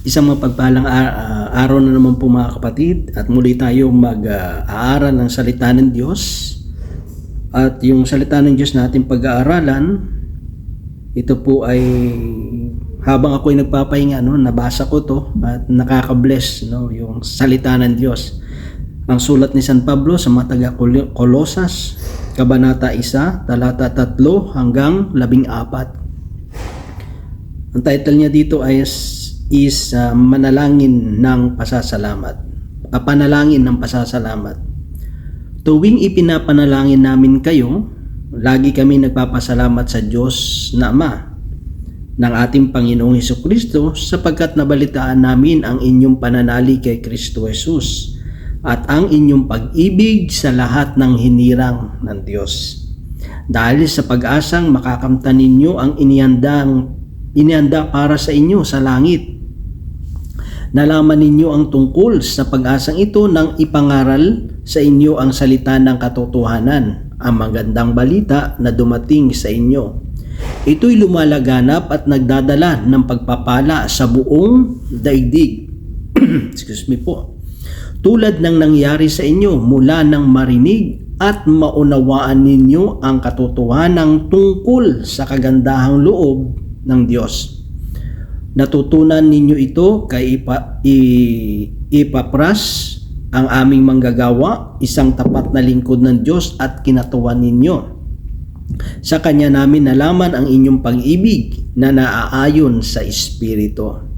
Isang mapagpalang ah, araw na naman po mga kapatid at muli tayo mag-aaral ng salita ng Diyos. At yung salita ng Diyos natin pag-aaralan, ito po ay habang ako ay nagpapahinga, no, nabasa ko to at nakaka-bless no, yung salita ng Diyos. Ang sulat ni San Pablo sa mga taga Kolosas, Kabanata 1, talata 3 hanggang 14. Ang title niya dito ay is uh, manalangin ng pasasalamat. Uh, panalangin ng pasasalamat. Tuwing ipinapanalangin namin kayo, lagi kami nagpapasalamat sa Diyos na Ama ng ating Panginoong Heso Kristo sapagkat nabalitaan namin ang inyong pananalig kay Kristo Jesus at ang inyong pag-ibig sa lahat ng hinirang ng Diyos. Dahil sa pag-asang makakamtan ninyo ang inihandang inihanda para sa inyo sa langit Nalaman ninyo ang tungkol sa pag-asang ito nang ipangaral sa inyo ang salita ng katotohanan, ang magandang balita na dumating sa inyo. Ito'y lumalaganap at nagdadala ng pagpapala sa buong daigdig. Excuse me po. Tulad ng nangyari sa inyo mula nang marinig at maunawaan ninyo ang katotohanan tungkol sa kagandahang loob ng Diyos Natutunan ninyo ito kay Ipa, I, Ipapras, ang aming manggagawa, isang tapat na lingkod ng Diyos at kinatuwa ninyo. Sa Kanya namin nalaman ang inyong pag-ibig na naaayon sa Espiritu.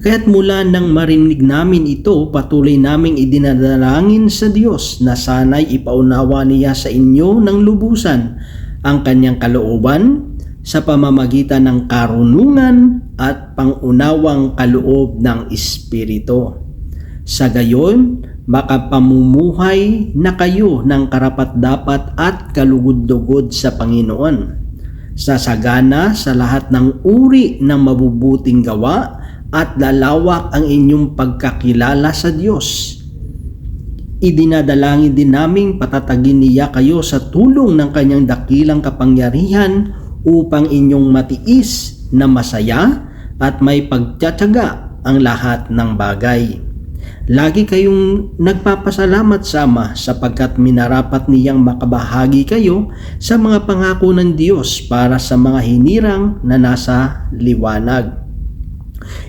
Kaya't mula nang marinig namin ito, patuloy naming idinadalangin sa Diyos na sana'y ipaunawa niya sa inyo ng lubusan ang kanyang kalooban sa pamamagitan ng karunungan at pangunawang kaloob ng Espiritu. Sa gayon, makapamumuhay na kayo ng karapat-dapat at kalugod-dugod sa Panginoon. Sasagana sa lahat ng uri ng mabubuting gawa at lalawak ang inyong pagkakilala sa Diyos. Idinadalangin din naming patatagin niya kayo sa tulong ng kanyang dakilang kapangyarihan upang inyong matiis na masaya at may pagtsatsaga ang lahat ng bagay. Lagi kayong nagpapasalamat sama sapagkat minarapat niyang makabahagi kayo sa mga pangako ng Diyos para sa mga hinirang na nasa liwanag.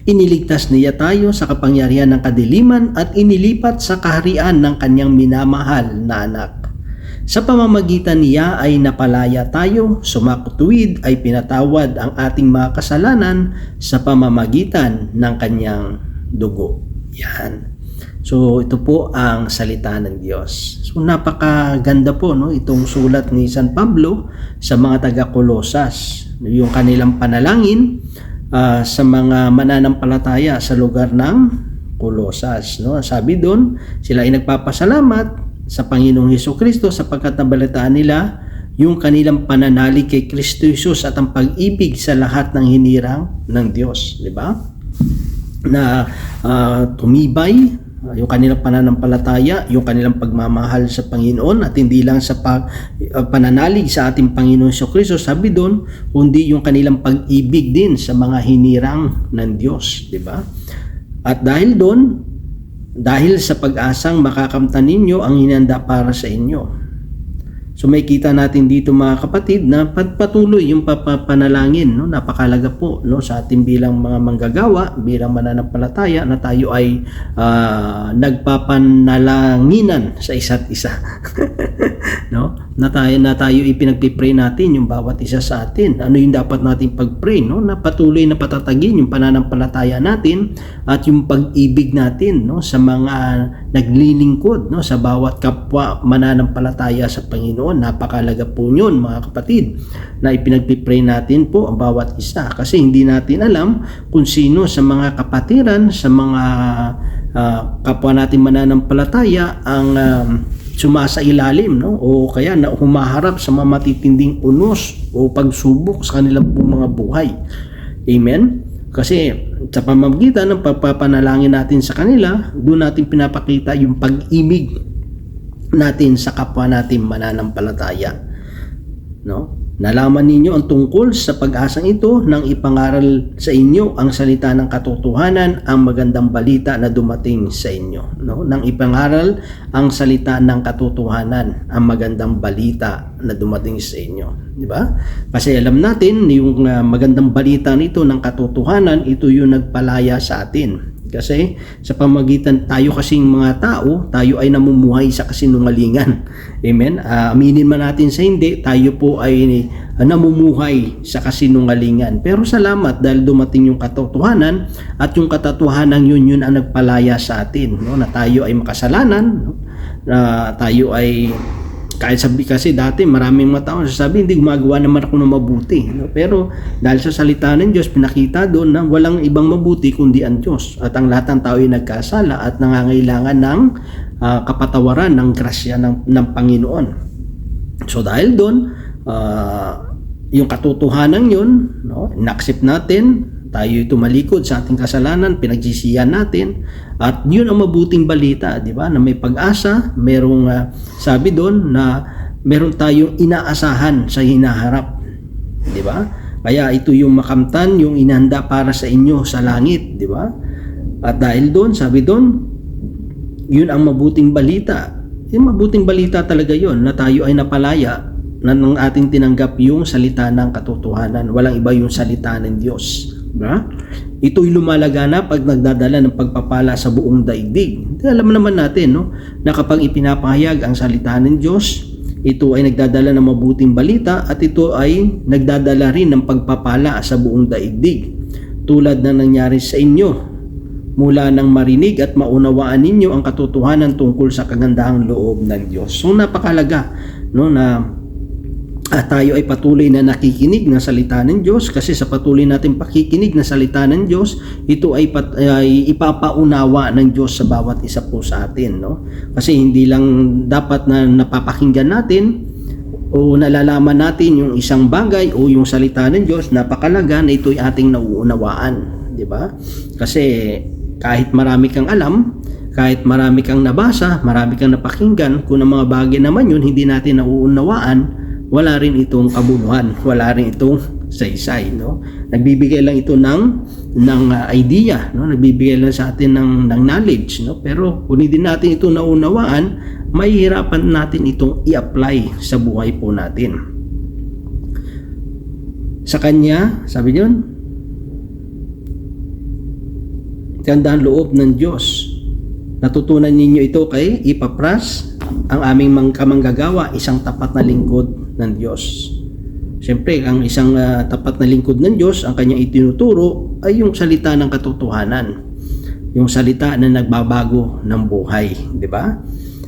Iniligtas niya tayo sa kapangyarihan ng kadiliman at inilipat sa kaharian ng kanyang minamahal na anak. Sa pamamagitan niya ay napalaya tayo, sumakutuwid ay pinatawad ang ating mga kasalanan sa pamamagitan ng kanyang dugo. Yan. So ito po ang salita ng Diyos. So napakaganda po no itong sulat ni San Pablo sa mga taga Kolosas. Yung kanilang panalangin uh, sa mga mananampalataya sa lugar ng Kolosas, no? Sabi doon, sila ay nagpapasalamat sa Panginoong Heso Kristo sapagkat nabalitaan nila yung kanilang pananalig kay Kristo Jesus at ang pag-ibig sa lahat ng hinirang ng Diyos, di ba? Na uh, tumibay yung kanilang pananampalataya, yung kanilang pagmamahal sa Panginoon at hindi lang sa pag, uh, pananalig sa ating Panginoon sa Kristo, sabi doon, kundi yung kanilang pag-ibig din sa mga hinirang ng Diyos, di ba? At dahil doon, dahil sa pag-asang makakamtan ninyo ang hinanda para sa inyo. So may kita natin dito mga kapatid na patuloy yung papanalangin no? Napakalaga po no? Sa ating bilang mga manggagawa bilang mananampalataya na tayo ay uh, nagpapanalanginan sa isa't isa. No na tayo na tayo ipinagpipray natin yung bawat isa sa atin. Ano yung dapat nating pagpray no? Na patuloy na patatagin yung pananampalataya natin at yung pag-ibig natin no? Sa mga naglilingkod no? Sa bawat kapwa mananampalataya sa Panginoon. Napakalaga po yun mga kapatid na ipinagpipray natin po ang bawat isa. Kasi hindi natin alam kung sino sa mga kapatiran, sa mga uh, kapwa natin mananampalataya ang uh, sumasa ilalim no o kaya na humaharap sa mga matitinding unos o pagsubok sa kanilang mga buhay. Amen. Kasi sa pamamagitan ng pagpapanalangin natin sa kanila, doon natin pinapakita yung pag-ibig natin sa kapwa natin mananampalataya. No? Nalaman ninyo ang tungkol sa pag-asang ito nang ipangaral sa inyo ang salita ng katotohanan, ang magandang balita na dumating sa inyo. No? Nang ipangaral ang salita ng katotohanan, ang magandang balita na dumating sa inyo. Di ba? Kasi alam natin, yung uh, magandang balita nito ng katotohanan, ito yung nagpalaya sa atin. Kasi sa pamagitan tayo kasing mga tao, tayo ay namumuhay sa kasinungalingan. Amen? Uh, aminin man natin sa hindi, tayo po ay uh, namumuhay sa kasinungalingan. Pero salamat dahil dumating yung katotohanan at yung katotohanan yun yun ang nagpalaya sa atin. No? Na tayo ay makasalanan, no? na tayo ay kahit sabi kasi dati maraming mga tao sasabi hindi gumagawa naman ako ng mabuti no? pero dahil sa salita ng Diyos pinakita doon na walang ibang mabuti kundi ang Diyos at ang lahat ng tao ay nagkasala at nangangailangan ng uh, kapatawaran ng grasya ng, ng Panginoon so dahil doon uh, yung katotohanan yun no? inaccept natin tayo tumalikod sa ating kasalanan, pinagsisiyan natin at yun ang mabuting balita, di ba? Na may pag-asa, merong uh, sabi doon na meron tayong inaasahan sa hinaharap. Di ba? Kaya ito yung makamtan, yung inanda para sa inyo sa langit, di ba? At dahil doon, sabi doon, yun ang mabuting balita. Yung mabuting balita talaga yon na tayo ay napalaya na nang ating tinanggap yung salita ng katotohanan. Walang iba yung salita ng Diyos. Diba? Ito'y lumalaganap pag nagdadala ng pagpapala sa buong daigdig. Alam naman natin no, na kapag ipinapahayag ang salita ng Diyos, ito ay nagdadala ng mabuting balita at ito ay nagdadala rin ng pagpapala sa buong daigdig. Tulad na nangyari sa inyo, mula nang marinig at maunawaan ninyo ang katotohanan tungkol sa kagandahang loob ng Diyos. So napakalaga no, na at tayo ay patuloy na nakikinig ng salita ng Diyos kasi sa patuloy natin pakikinig ng salita ng Diyos, ito ay, pat, ay ipapaunawa ng Diyos sa bawat isa po sa atin. No? Kasi hindi lang dapat na napapakinggan natin o nalalaman natin yung isang bagay o yung salita ng Diyos, napakalaga na ito ay ating nauunawaan. Di ba? Kasi kahit marami kang alam, kahit marami kang nabasa, marami kang napakinggan, kung ang mga bagay naman yun hindi natin nauunawaan, wala rin itong kabunuhan, wala rin itong saysay, no? Nagbibigay lang ito ng ng uh, idea, no? Nagbibigay lang sa atin ng ng knowledge, no? Pero kung hindi natin ito naunawaan, mahihirapan natin itong i-apply sa buhay po natin. Sa kanya, sabi niyon, gandang loob ng Diyos. Natutunan ninyo ito kay Ipapras, ang aming kamanggagawa, isang tapat na lingkod ng Diyos. Siyempre, ang isang uh, tapat na lingkod ng Diyos, ang kanyang itinuturo ay yung salita ng katotohanan. Yung salita na nagbabago ng buhay, di ba?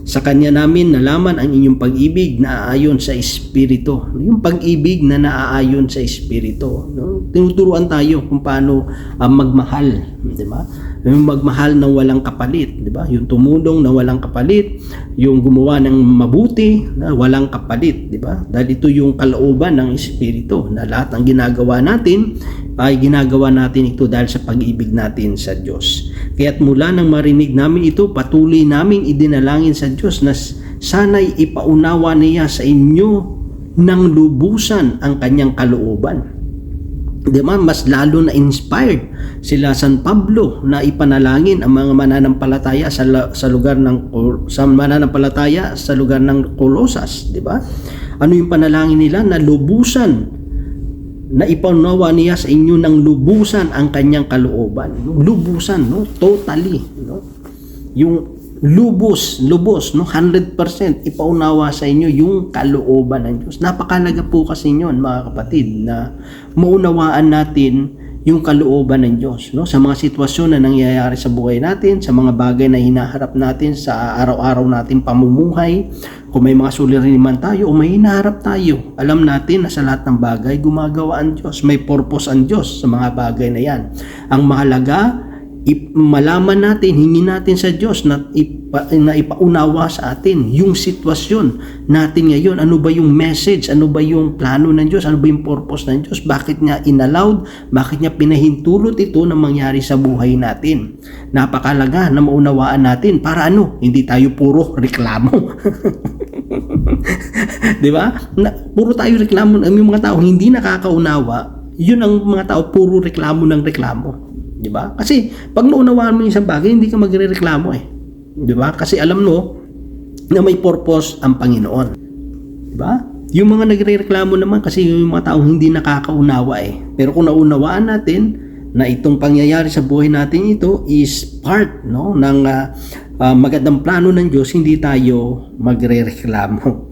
Sa kanya namin nalaman ang inyong pag-ibig na aayon sa Espiritu. Yung pag-ibig na naaayon sa Espiritu. No? Tinuturuan tayo kung paano uh, magmahal, di ba? yung magmahal ng walang kapalit, di ba? Yung tumulong na walang kapalit, yung gumawa ng mabuti na walang kapalit, di ba? Dahil ito yung kalooban ng Espiritu na lahat ng ginagawa natin ay ginagawa natin ito dahil sa pag-ibig natin sa Diyos. Kaya't mula nang marinig namin ito, patuloy namin idinalangin sa Diyos na sana'y ipaunawa niya sa inyo ng lubusan ang kanyang kalooban di ba, mas lalo na inspired sila San Pablo na ipanalangin ang mga mananampalataya sa, sa lugar ng sa mananampalataya sa lugar ng Colosas, di ba? Ano yung panalangin nila na lubusan na ipaunawa niya sa inyo ng lubusan ang kanyang kalooban. Lubusan, no? Totally, no? Yung lubos, lubos, no? 100% ipaunawa sa inyo yung kalooban ng Diyos. Napakalaga po kasi yun, mga kapatid, na maunawaan natin yung kalooban ng Diyos no? Sa mga sitwasyon na nangyayari sa buhay natin sa mga bagay na hinaharap natin sa araw-araw nating pamumuhay kung may mga suliranin man tayo o may hinaharap tayo alam natin na sa lahat ng bagay gumagawa ang Diyos may purpose ang Diyos sa mga bagay na yan. Ang mahalaga malaman natin, hingin natin sa Diyos na, ipa, na ipaunawa sa atin yung sitwasyon natin ngayon. Ano ba yung message? Ano ba yung plano ng Diyos? Ano ba yung purpose ng Diyos? Bakit niya inallowed? Bakit niya pinahintulot ito na mangyari sa buhay natin? Napakalaga na maunawaan natin para ano? Hindi tayo puro reklamo. Di ba? Puro tayo reklamo, yung mga tao hindi nakakaunawa, yun ang mga tao puro reklamo ng reklamo. Di ba? Kasi pag naunawaan mo yung isang bagay, hindi ka magre-reklamo eh. Di ba? Kasi alam mo na may purpose ang Panginoon. Di ba? Yung mga nagre-reklamo naman kasi yung mga taong hindi nakakaunawa eh. Pero kung naunawaan natin na itong pangyayari sa buhay natin ito is part no ng ah, ah, magandang plano ng Diyos, hindi tayo magre-reklamo.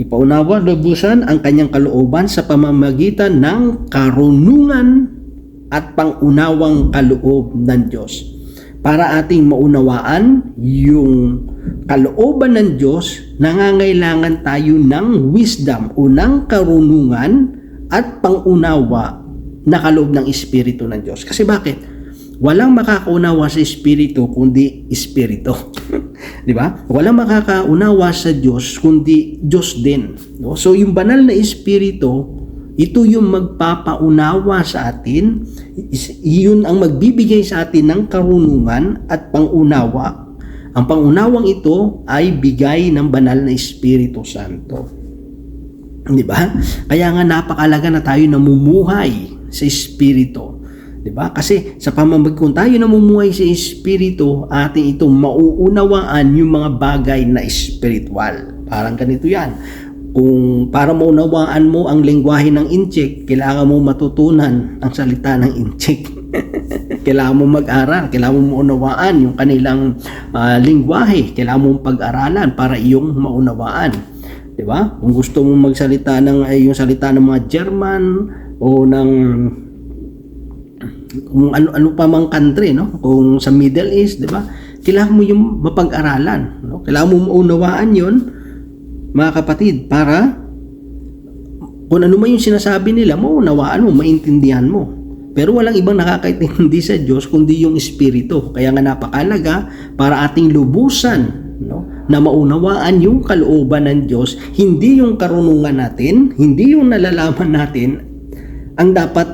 Ipaunawa lubusan ang kanyang kalooban sa pamamagitan ng karunungan at pangunawang kaloob ng Diyos. Para ating maunawaan yung kalooban ng Diyos, nangangailangan tayo ng wisdom o ng karunungan at pangunawa na kaloob ng Espiritu ng Diyos. Kasi bakit? Walang makakaunawa sa Espiritu kundi Espiritu. Di ba? Walang makakaunawa sa Diyos kundi Diyos din. So yung banal na Espiritu, ito yung magpapaunawa sa atin, yun ang magbibigay sa atin ng karunungan at pangunawa. Ang pangunawang ito ay bigay ng banal na Espiritu Santo. Di ba? Kaya nga napakalaga na tayo namumuhay sa Espiritu. Di ba? Kasi sa pamamag kung tayo namumuhay sa Espiritu, ating itong mauunawaan yung mga bagay na espiritual. Parang ganito yan. Kung para maunawaan mo ang lengguwahe ng inchik, kailangan mo matutunan ang salita ng inchik. kailangan mo mag-aral, kailangan mo maunawaan yung kanilang ah, lengguwahe, kailangan mo pag-aralan para iyong maunawaan. 'Di ba? Kung gusto mo magsalita ng ay yung salita ng mga German o ng kung ano ano pa mang country no kung sa Middle East 'di ba kailangan mo yung mapag-aralan no kailangan mo maunawaan yon mga kapatid para kung ano man yung sinasabi nila maunawaan mo maintindihan mo. Pero walang ibang nakakaintindi sa Diyos kundi yung Espiritu. Kaya nga napakalaga para ating lubusan no na maunawaan yung kalooban ng Diyos. Hindi yung karunungan natin hindi yung nalalaman natin ang dapat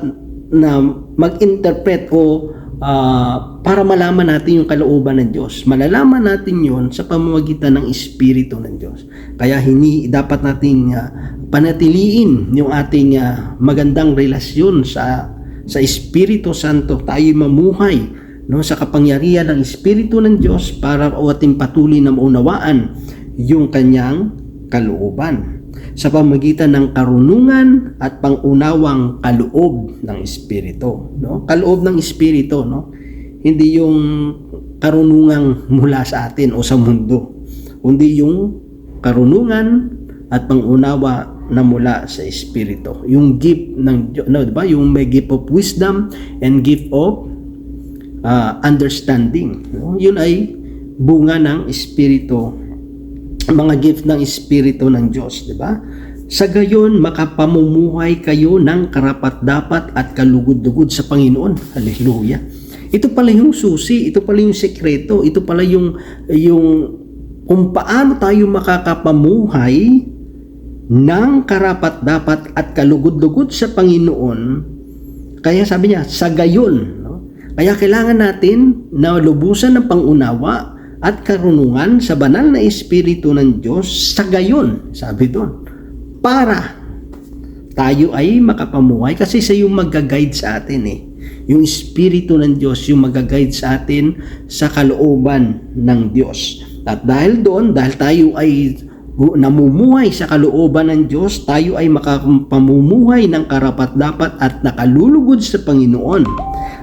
na mag-interpret o ah, para malaman natin yung kalooban ng Diyos. Malalaman natin yon sa pamamagitan ng Espiritu ng Diyos. Kaya hindi dapat nating ah, panatiliin yung ating ah, magandang relasyon sa sa Espiritu Santo. Tayo mamuhay no sa kapangyarihan ng Espiritu ng Diyos para ating patuloy na maunawaan yung kanyang kalooban sa pamagitan ng karunungan at pangunawang kaloob ng espiritu no? Kaloob ng espiritu no? Hindi yung karunungang mula sa atin o sa mundo kundi yung karunungan at pangunawa na mula sa espiritu. Yung gift ng no, di ba? Yung may gift of wisdom and gift of ah, understanding no? yun ay bunga ng espiritu mga gift ng Espiritu ng Diyos, di ba? Sa gayon, makapamumuhay kayo ng karapat-dapat at kalugod-lugod sa Panginoon. Hallelujah. Ito pala yung susi, ito pala yung sekreto, ito pala yung, yung kung paano tayo makakapamuhay ng karapat-dapat at kalugod-lugod sa Panginoon. Kaya sabi niya, sa gayon. No? Kaya kailangan natin na lubusan ng pangunawa at karunungan sa banal na Espiritu ng Diyos sa gayon, sabi doon, para tayo ay makapamuhay kasi siya yung mag-guide sa atin eh. Yung Espiritu ng Diyos yung mag-guide sa atin sa kalooban ng Diyos. At dahil doon, dahil tayo ay namumuhay sa kalooban ng Diyos, tayo ay makapamumuhay ng karapat-dapat at nakalulugod sa Panginoon.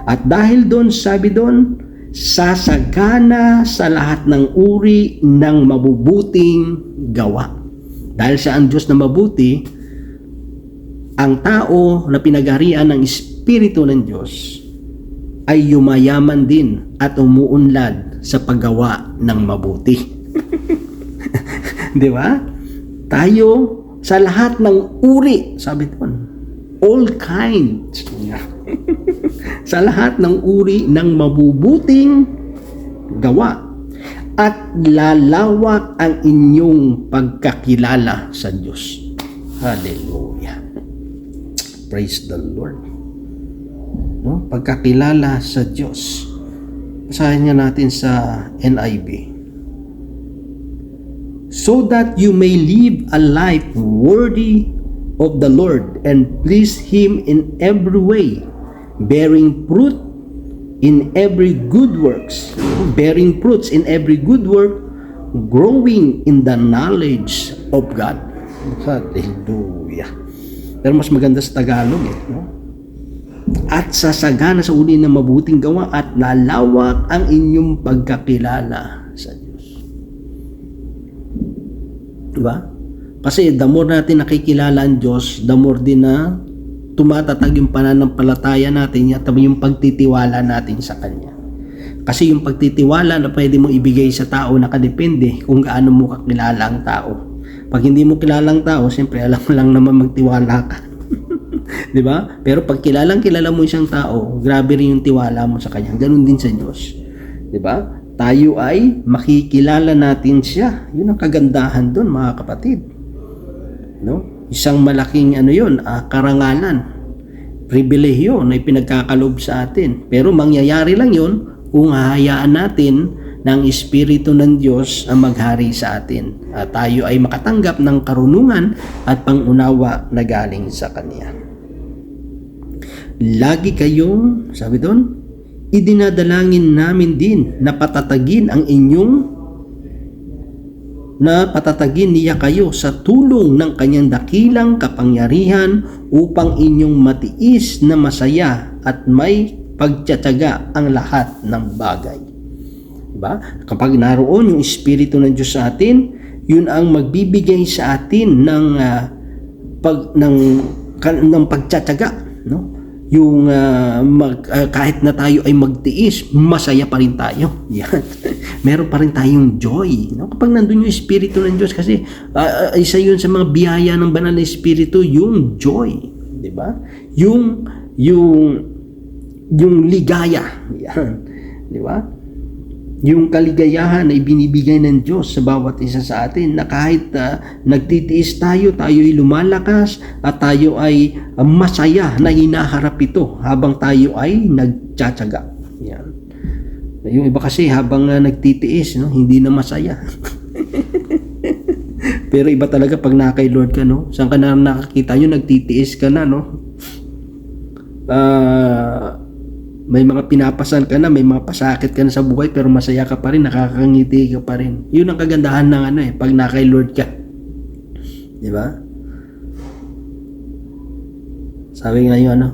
At dahil doon, sabi doon, sasagana sa lahat ng uri ng mabubuting gawa. Dahil sa ang Diyos na mabuti, ang tao na pinagarian ng Espiritu ng Diyos ay yumayaman din at umuunlad sa paggawa ng mabuti. Di ba? Tayo sa lahat ng uri, sabi doon, all kinds. sa lahat ng uri ng mabubuting gawa at lalawak ang inyong pagkakilala sa Diyos. Hallelujah. Praise the Lord. No? Pagkakilala sa Diyos. Basahin nga natin sa NIV. so that you may live a life worthy of the Lord and please Him in every way, bearing fruit in every good works, bearing fruits in every good work, growing in the knowledge of God. Hallelujah. Pero mas maganda sa Tagalog eh, no? At sasagana sa uli ng mabuting gawa at lalawak ang inyong pagkakilala sa Diyos. Diba? Kasi the more natin nakikilala ang Diyos, the more din na tumatatag yung pananampalataya natin at yung pagtitiwala natin sa Kanya. Kasi yung pagtitiwala na pwede mo ibigay sa tao nakadepende kung gaano mo kakilala ang tao. Pag hindi mo kilala ang tao, siyempre alam mo lang naman magtiwala ka. 'Di ba? Pero pag kilalang kilala mo isang tao, grabe rin yung tiwala mo sa kanya. Ganun din sa Diyos. 'Di ba? Tayo ay makikilala natin siya. 'Yun ang kagandahan doon, mga kapatid. No? Isang malaking ano 'yun, ah, karangalan. Pribilehyo na ipinagkakalob sa atin. Pero mangyayari lang 'yun kung hahayaan natin ng Espiritu ng Diyos ang maghari sa atin at tayo ay makatanggap ng karunungan at pangunawa na galing sa Kanya. Lagi kayong, sabi doon, idinadalangin namin din na patatagin ang inyong na patatagin niya kayo sa tulong ng kanyang dakilang kapangyarihan upang inyong matiis na masaya at may pagtsatsaga ang lahat ng bagay. Diba? Kapag naroon yung Espiritu ng Diyos sa atin, yun ang magbibigay sa atin ng uh, pag ng kan, ng pagtsatsaga, no? Yung uh, mag, uh, kahit na tayo ay magtiis, masaya pa rin tayo. Yan. Meron pa rin tayong joy, no? Kapag nandun yung Espiritu ng Diyos kasi uh, isa yun sa mga biyaya ng banal na Espiritu, yung joy, 'di ba? Yung yung yung ligaya. Yan. 'Di ba? Yung kaligayahan ay binibigay ng Diyos sa bawat isa sa atin na kahit uh, nagtitiis tayo, tayo ay lumalakas at tayo ay uh, masaya na hinaharap ito habang tayo ay nagtsatsaga. Yan. Yung iba kasi habang uh, nagtitiis, no, hindi na masaya. Pero iba talaga pag na kay Lord ka, no? Saan ka na nakakita nyo, nagtitiis ka na, no? Ah... Uh, may mga pinapasan ka na, may mga pasakit ka na sa buhay pero masaya ka pa rin, nakakangiti ka pa rin. Yun ang kagandahan ng ano eh, pag na kay Lord ka. Di ba? Sabi nga yung ano,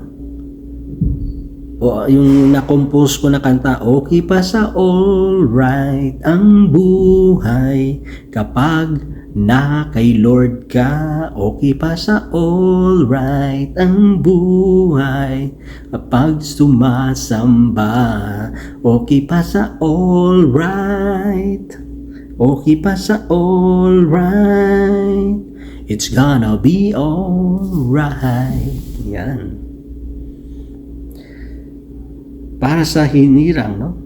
o yung na-compose ko na kanta, okay pa sa all right ang buhay kapag na kay Lord ka, okay pa sa all right ang buhay. Kapag sumasamba, okay pa sa all right. Okay pa sa all right. It's gonna be all right. Yan. Para sa hinirang, no?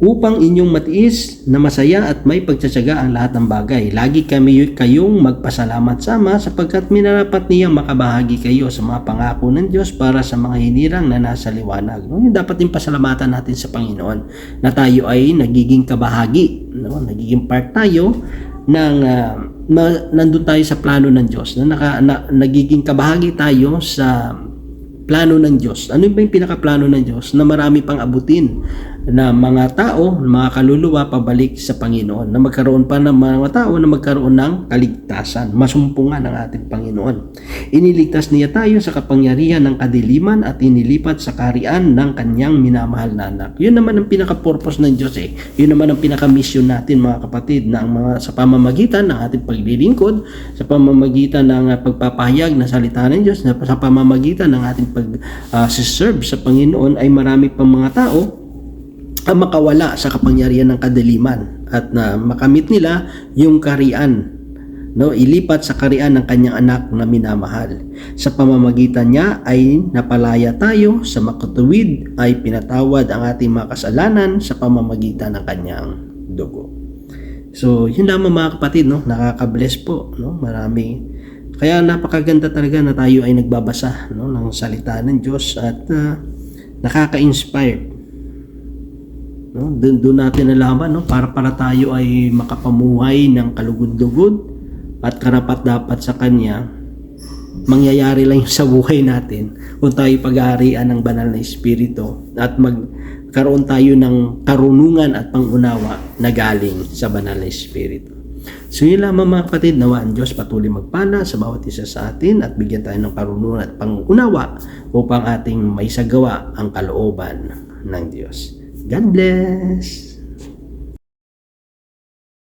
Upang inyong matiis na masaya at may pagtsatsaga ang lahat ng bagay. Lagi kami kayong magpasalamat sama sapagkat minarapat niya makabahagi kayo sa mga pangako ng Diyos para sa mga hinirang na nasa liwanag. No? Dapat din pasalamatan natin sa Panginoon na tayo ay nagiging kabahagi, no? nagiging part tayo ng uh, na, nandun tayo sa plano ng Diyos, na, naka, na nagiging kabahagi tayo sa plano ng Diyos. Ano ba yung pinakaplano ng Diyos? Na marami pang abutin na mga tao, mga kaluluwa pabalik sa Panginoon, na magkaroon pa ng mga tao na magkaroon ng kaligtasan, masumpungan ng ating Panginoon. Iniligtas niya tayo sa kapangyarihan ng kadiliman at inilipat sa karian ng kanyang minamahal na anak. Yun naman ang pinaka-purpose ng Diyos eh. Yun naman ang pinaka-mission natin mga kapatid na ang mga sa pamamagitan ng ating paglilingkod, sa pamamagitan ng uh, pagpapahayag na salita ng Diyos, sa pamamagitan ng ating pag-serve uh, sa Panginoon ay marami pang mga tao ang makawala sa kapangyarihan ng kadiliman at na makamit nila yung karian no? Ilipat sa karian ng kanyang anak na minamahal. Sa pamamagitan niya ay napalaya tayo sa makatuwid ay pinatawad ang ating mga kasalanan sa pamamagitan ng kanyang dugo. So yun lamang mga kapatid no? Nakaka-bless po no? Marami. Kaya napakaganda talaga na tayo ay nagbabasa no, ng salita ng Diyos at uh, nakaka-inspire No? Doon, doon natin nalaman no? para para tayo ay makapamuhay ng kalugod-lugod at karapat dapat sa Kanya mangyayari lang sa buhay natin kung tayo pag-aarian ng banal na Espiritu at magkaroon tayo ng karunungan at pangunawa na galing sa banal na Espiritu. So yun lamang mga kapatid, nawa ang Diyos patuloy magpala sa bawat isa sa atin at bigyan tayo ng karunungan at pangunawa upang ating may sagawa ang kalooban ng Diyos. God bless!